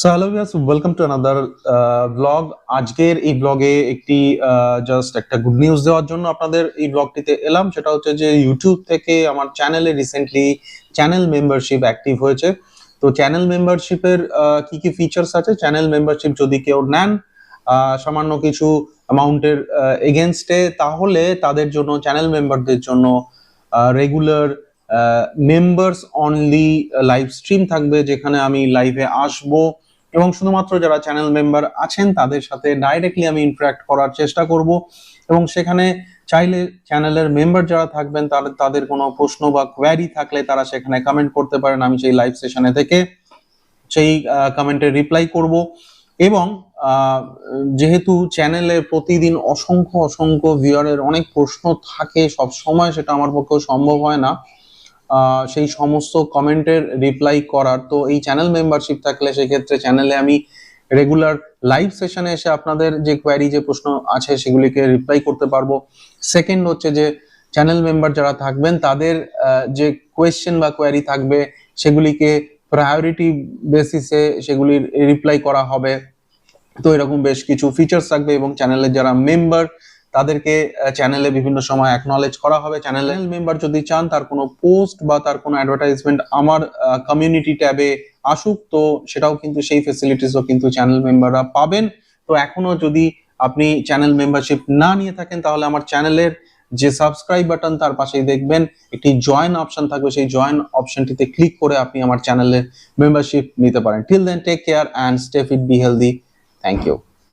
So hello viewers welcome to another blog আজকের এই ব্লগে একটি জাস্ট একটা গুড নিউজ দেওয়ার জন্য আপনাদের এই ব্লগটিতে এলাম। সেটা হচ্ছে যে ইউটিউব থেকে আমার চ্যানেলে রিসেন্টলি চ্যানেল মেম্বারশিপ অ্যাক্টিভ হয়েছে। তো চ্যানেল মেম্বারশিপের কি কি ফিচার্স আছে? চ্যানেল মেম্বারশিপ যদি কেউ নেন সামান্য কিছু অ্যামাউন্টের এগেনস্টে তাহলে তাদের জন্য চ্যানেল মেম্বারদের জন্য regular members only live stream থাকবে যেখানে আমি লাইভে আসব। এবং শুধুমাত্র যারা চ্যানেল মেম্বার আছেন, তাদের সাথে ডাইরেক্টলি আমি ইন্টারাক্ট করার চেষ্টা করব। এবং সেখানে চাইলে চ্যানেলের মেম্বার যারা থাকবেন তাদের তাদের কোনো প্রশ্ন বা কোয়ারি থাকলে তারা সেখানে কমেন্ট করতে পারেন আমি সেই লাইভ সেশনে থেকে। সেই কমেন্টের রিপ্লাই করব। এবং যেহেতু চ্যানেলে প্রতিদিন অসংখ্য অসংখ্য ভিউয়ারের অনেক প্রশ্ন থাকে সব সময় সেটা আমার পক্ষেও সম্ভব হয় না। সেই সমস্ত কমেন্টের রিপ্লাই করার। তো এই চ্যানেল মেম্বারশিপ থাকলে সেক্ষেত্রে চ্যানেলে আমি রেগুলার লাইভ সেশনে এসে আপনাদের যে কোয়ারি যে প্রশ্ন আছে সেগুলিকে রিপ্লাই করতে পারব। সেকেন্ড হচ্ছে যে চ্যানেল মেম্বার যারা থাকবেন, তাদের যে কোয়েশ্চেন বা কোয়ারি থাকবে, সেগুলিকে প্রায়োরিটি বেসিসে সেগুলির রিপ্লাই করা হবে। তো এরকম বেশ কিছু ফিচার্স থাকবে এবং চ্যানেলের যারা মেম্বার তাদেরকে চ্যানেলে বিভিন্ন সময় অ্যাকনলেজ করা হবে। চ্যানেল মেম্বার যদি চান, তার কোনো পোস্ট বা তার কোনো অ্যাডভার্টাইজমেন্ট আমার কমিউনিটি ট্যাবে আসুক, তো সেটাও কিন্তু সেই ফেসিলিটিসও কিন্তু চ্যানেল মেম্বাররা পাবেন। তো এখনও যদি আপনি চ্যানেল মেম্বারশিপ না নিয়ে থাকেন, তাহলে আমার চ্যানেলের যে সাবস্ক্রাইব বাটন তার পাশেই দেখবেন। একটি জয়েন অপশন থাকবে। সেই জয়েন অপশনটিতে ক্লিক করে আপনি আমার চ্যানেলের মেম্বারশিপ নিতে পারেন। Till then take care and stay fit be healthy thank you